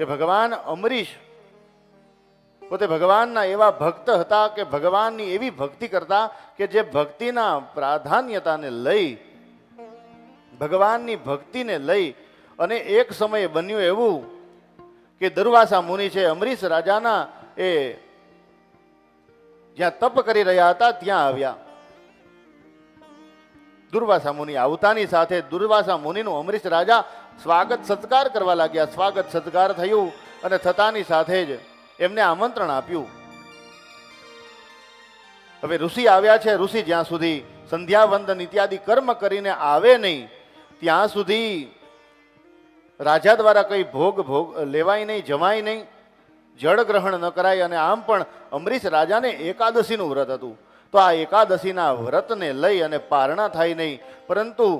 કે ભગવાન અમરીશ. પોતે ભગવાનના એવા ભક્ત હતા કે ભગવાનની એવી ભક્તિ કરતા કે જે ભક્તિના પ્રાધાન્યતાને લઈ, ભગવાનની ભક્તિને લઈ અને એક સમયે બન્યું એવું કે દરવાસા મુનિ છે, અમરીશ રાજાના એ જ્યાં તપ કરી રહ્યા હતા, ત્યાં આવ્યા. દુર્વાસા મુનિ આવતાની સાથે દુર્વાસા મુનિનું અમરીશ રાજા સ્વાગત સત્કાર કરવા લાગ્યા. સ્વાગત સત્કાર થયું અને થતાની સાથે જ એમને આમંત્રણ આપ્યું. હવે ઋષિ આવ્યા છે. ઋષિ જ્યાં સુધી સંધ્યાવંદન ઇત્યાદિ કર્મ કરીને આવે નહીં, ત્યાં સુધી રાજા દ્વારા કંઈ ભોગ ભોગ લેવાય નહીં, જમાય નહીં. જળ ગ્રહણ ન કરાય અને આમ પણ અમરીશ રાજાને એકાદશીનું વ્રત હતું. તો આ એકાદશીના વ્રતને લઈ અને પારણા થાય નહીં. પરંતુ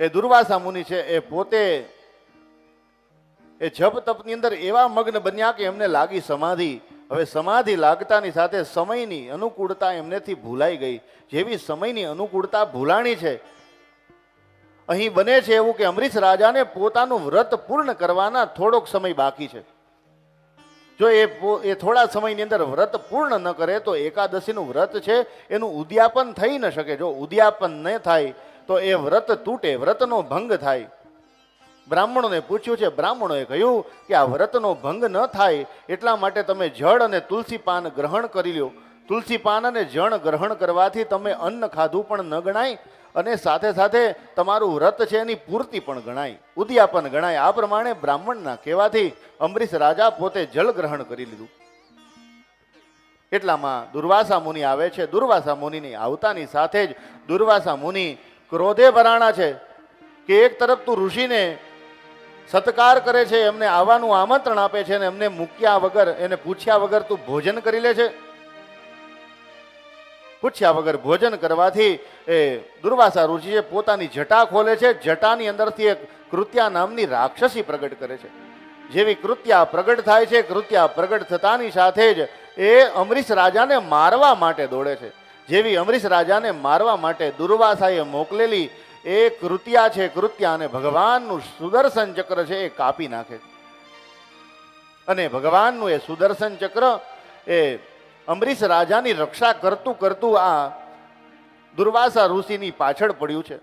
એ દુર્વાસા મુનિ છે, એ પોતે એ જપ તપની અંદર એવા મગ્ન બન્યા કે એમને લાગી સમાધિ. હવે સમાધિ લાગતાની સાથે સમયની અનુકૂળતા એમનેથી ભૂલાઈ ગઈ. જેવી સમયની અનુકૂળતા ભૂલાણી છે અહીં બને છે એવું કે અમરીશ રાજાને પોતાનું વ્રત પૂર્ણ કરવાના થોડોક સમય બાકી છે. જો એ એ થોડા સમયની અંદર વ્રત પૂર્ણ ન કરે તો એકાદશીનું વ્રત છે, એનું ઉદ્યાપન થઈ ન શકે. જો ઉદ્યાપન ન થાય તો એ વ્રત તૂટે, વ્રતનો ભંગ થાય. બ્રાહ્મણોને પૂછ્યું છે, બ્રાહ્મણોએ કહ્યું કે આ વ્રતનો ભંગ ન થાય એટલા માટે તમે જળ અને તુલસી પાન ગ્રહણ કરી લ્યો. તુલસી પાન અને જળ ગ્રહણ કરવાથી તમે અન્ન ખાધું પણ ન ગણાય અને સાથે સાથે તમારું વ્રત છે એની પૂર્તિ પણ ગણાય, ઉદ્યાપન ગણાય. આ પ્રમાણે બ્રાહ્મણના કહેવાથી અમરીશ રાજા પોતે જળ ગ્રહણ કરી લીધું. એટલામાં દુર્વાસા મુનિ આવે છે. દુર્વાસા મુનિની આવતાની સાથે જ દુર્વાસા મુનિ ક્રોધે ભરાણા છે કે એક તરફ તું ઋષિને સત્કાર કરે છે, એમને આવવાનું આમંત્રણ આપે છે અને એમને મૂક્યા વગર, એને પૂછ્યા વગર તું ભોજન કરી લે છે. પૂછ્યા વગર ભોજન કરવાથી એ દુર્વાસા ઋષિએ પોતાની જટા ખોલે છે. જટાની અંદરથી એક કૃત્યા નામની રાક્ષસી પ્રગટ કરે છે. જેવી કૃત્યા પ્રગટ થાય છે, કૃત્યા પ્રગટ થતાની સાથે જ એ અમરીશ રાજાને મારવા માટે દોડે છે. જેવી અમરીશ રાજાને મારવા માટે દુર્વાસાએ મોકલેલી એ કૃત્યા છે કૃત્યા અને ભગવાનનું સુદર્શન ચક્ર છે એ કાપી નાખે. અને ભગવાનનું એ સુદર્શન ચક્ર એ અમરીશ રાજાની રક્ષા કરતું કરતું આ દુર્વાસા ઋષિની પાછળ પડ્યું છે.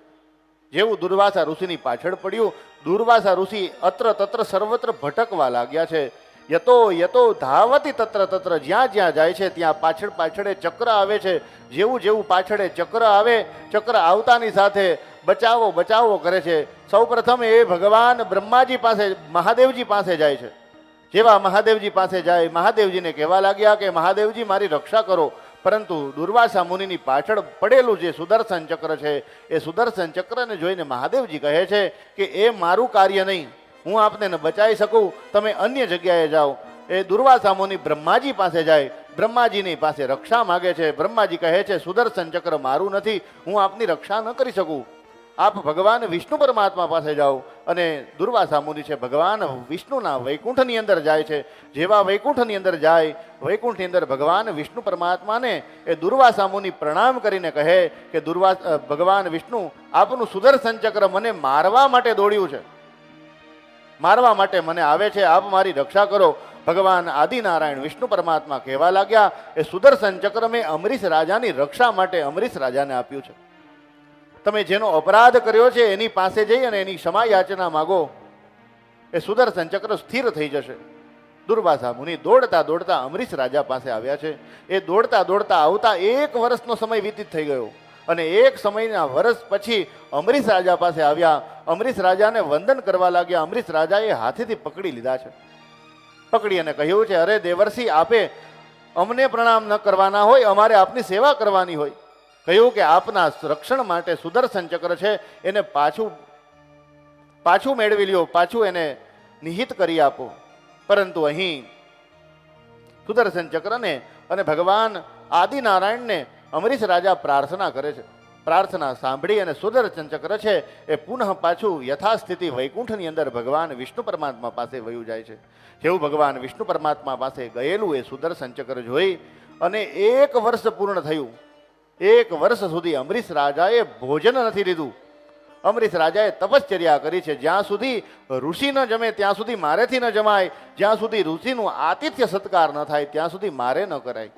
જેવું દુર્વાસા ઋષિની પાછળ પડ્યું, દુર્વાસા ઋષિ અત્ર તત્ર સર્વત્ર ભટકવા લાગ્યા છે. યતો યતો ધાવતી તત્ર તત્ર જ્યાં જ્યાં જાય છે, ત્યાં પાછળ પાછળ ચક્ર આવે છે. જેવું જેવું પાછળ ચક્ર આવે, ચક્ર આવતાની સાથે બચાવો બચાવો કરે છે. સૌપ્રથમ એ ભગવાન બ્રહ્માજી પાસે, મહાદેવજી પાસે જાય છે. જેવા મહાદેવજી પાસે જાય, મહાદેવજીને કહેવા લાગ્યા કે મહાદેવજી મારી રક્ષા કરો, પરંતુ દુર્વાસા મુનિની પાછળ પડેલું જે સુદર્શન ચક્ર છે, એ સુદર્શન ચક્રને જોઈને મહાદેવજી કહે છે કે એ મારું કાર્ય નહીં, હું આપને બચાવી શકું, તમે અન્ય જગ્યાએ જાઓ. એ દુર્વાસા મુનિ બ્રહ્માજી પાસે જાય, બ્રહ્માજીની પાસે રક્ષા માગે છે, બ્રહ્માજી કહે છે, સુદર્શન ચક્ર મારું નથી, હું આપની રક્ષા ન કરી શકું. આપ ભગવાન વિષ્ણુ પરમાત્મા પાસે જાઓ અને દુર્વાસા મુનિ છે, ભગવાન વિષ્ણુના વૈકુંઠની અંદર જાય છે. જેવા વૈકુંઠની અંદર જાય, વૈકુંઠની અંદર ભગવાન વિષ્ણુ પરમાત્માને એ દુર્વાસા મુનિ પ્રણામ કરીને કહે કે દુર્વાસ ભગવાન વિષ્ણુ, આપનું સુદર્શન ચક્ર મને મારવા માટે દોડ્યું છે. મારવા માટે મને આવે છે, આપ મારી રક્ષા કરો. ભગવાન આદિનારાયણ વિષ્ણુ પરમાત્મા કહેવા લાગ્યા, એ સુદર્શન ચક્ર મેં અમરીશ રાજાની રક્ષા માટે અમરીશ રાજાને આપ્યું છે. તમે જેનો અપરાધ કર્યો છે, એની પાસે જઈ અને એની ક્ષમા યાચના માગો. એ સુદર્શન ચક્ર સ્થિર થઈ જશે. દુર્વાસા મુનિ દોડતા દોડતા અમરીશ રાજા પાસે આવ્યા છે. એ દોડતા દોડતા આવતા એક વર્ષનો સમય વ્યતીત થઈ ગયો અને એક સમયના વર્ષ પછી અમરીશ રાજા પાસે આવ્યા. અમરીશ રાજાને વંદન કરવા લાગ્યા. અમરીશ રાજાએ હાથેથી પકડી લીધા છે. પકડી અને કહ્યું છે, અરે દેવર્ષિ, આપે અમને પ્રણામ ન કરવાના હોય, અમારે આપની સેવા કરવાની હોય. કહ્યું કે આપના રક્ષણ માટે સુદર્શન ચક્ર છે, એને પાછું પાછું મેળવી લ્યો, પાછું એને નિહિત કરી આપો. પરંતુ અહીં સુદર્શન ચક્રને અને ભગવાન આદિનારાયણને અમરીશ રાજા પ્રાર્થના કરે છે. પ્રાર્થના સાંભળી અને સુદર્શન ચક્ર છે, એ પુનઃ પાછું યથાસ્થિતિ વૈકુંઠની અંદર ભગવાન વિષ્ણુ પરમાત્મા પાસે વયું જાય છે. જેવું ભગવાન વિષ્ણુ પરમાત્મા પાસે ગયેલું એ સુદર્શન ચક્ર જોઈ અને એક વર્ષ પૂર્ણ થયું. એક વર્ષ સુધી અમરીશ રાજાએ ભોજન નથી લીધું. અમરીશ રાજાએ તપશ્ચર્યા કરી છે. જ્યાં સુધી ઋષિ ન જમે, ત્યાં સુધી મારેથી ન જમાય. જ્યાં સુધી ઋષિનું આતિથ્ય સત્કાર ન થાય, ત્યાં સુધી મારે ન કરાય.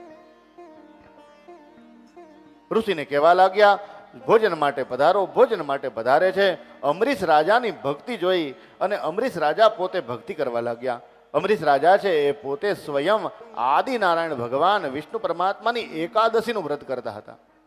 ઋષિને કહેવા લાગ્યા, ભોજન માટે પધારો, ભોજન માટે પધારે છે. અમરીશ રાજાની ભક્તિ જોઈ અને અમરીશ રાજા પોતે ભક્તિ કરવા લાગ્યા. અમરીશ રાજા છે એ પોતે સ્વયં આદિનારાયણ ભગવાન વિષ્ણુ પરમાત્માની એકાદશીનું વ્રત કરતા હતા.